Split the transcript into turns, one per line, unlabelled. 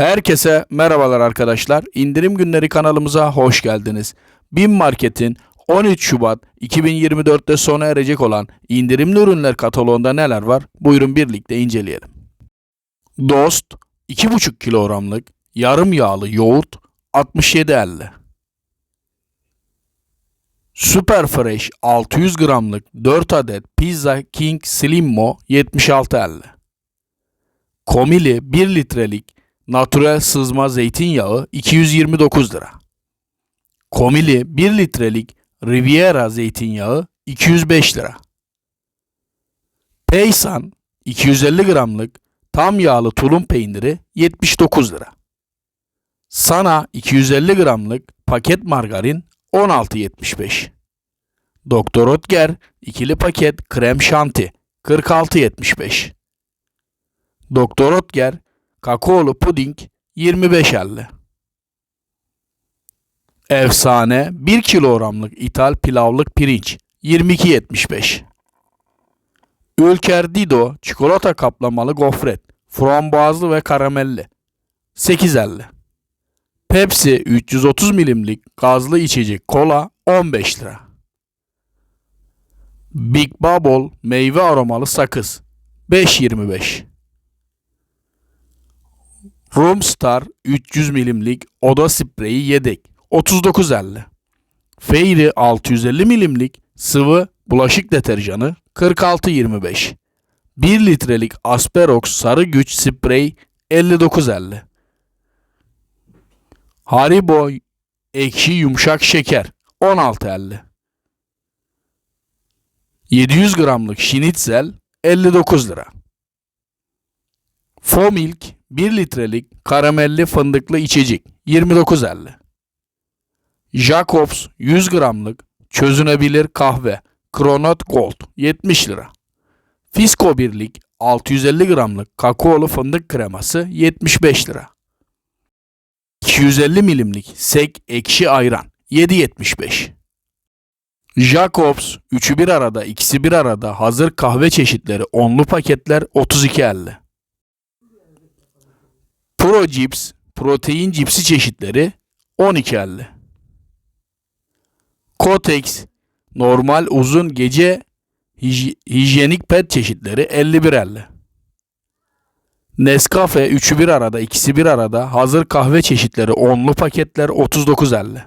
Herkese merhabalar arkadaşlar. İndirim günleri kanalımıza hoş geldiniz. Bin Market'in 13 Şubat 2024'te sona erecek olan indirimli ürünler kataloğunda neler var? Buyurun birlikte inceleyelim. Dost 2,5 kilogramlık yarım yağlı yoğurt 67.50. Super Fresh 600 gramlık 4 adet Pizza King Slimmo 76.50. Komili 1 litrelik natural sızma zeytinyağı 229 lira. Komili 1 litrelik Riviera zeytinyağı 205 lira. Peysan 250 gramlık tam yağlı tulum peyniri 79 lira. Sana 250 gramlık paket margarin 16.75. Doktor Otger ikili paket krem şanti 46.75. Doktor Otger kakaolu puding 25.50. Efsane 1 kilogramlık ithal pilavlık pirinç 22.75. Ülker Dido çikolata kaplamalı gofret frambuazlı ve karamelli 8.50. Pepsi 330 milimlik gazlı içecek kola 15 lira. Big Bubble meyve aromalı sakız 5.25. Roomstar 300 milimlik oda spreyi yedek 39.50. Fairy 650 milimlik sıvı bulaşık deterjanı 46.25. 1 litrelik Asperox sarı güç sprey 59.50. Haribo ekşi yumuşak şeker 16.50. 700 gramlık şinitzel 59 lira. Fomilk 1 litrelik karamelli fındıklı içecek 29.50. Jacobs 100 gramlık çözünebilir kahve Kronot Gold 70 lira. Fisco birlik 650 gramlık kakaolu fındık kreması 75 lira. 250 milimlik sek ekşi ayran 7.75. Jacobs üçü bir arada ikisi bir arada hazır kahve çeşitleri onlu paketler 32.50. Pro Cips protein cipsi çeşitleri 12.50. Kotex normal uzun gece hij- hijyenik pet çeşitleri 51.50. Nescafe üçü bir arada ikisi bir arada hazır kahve çeşitleri onlu paketler 39.50.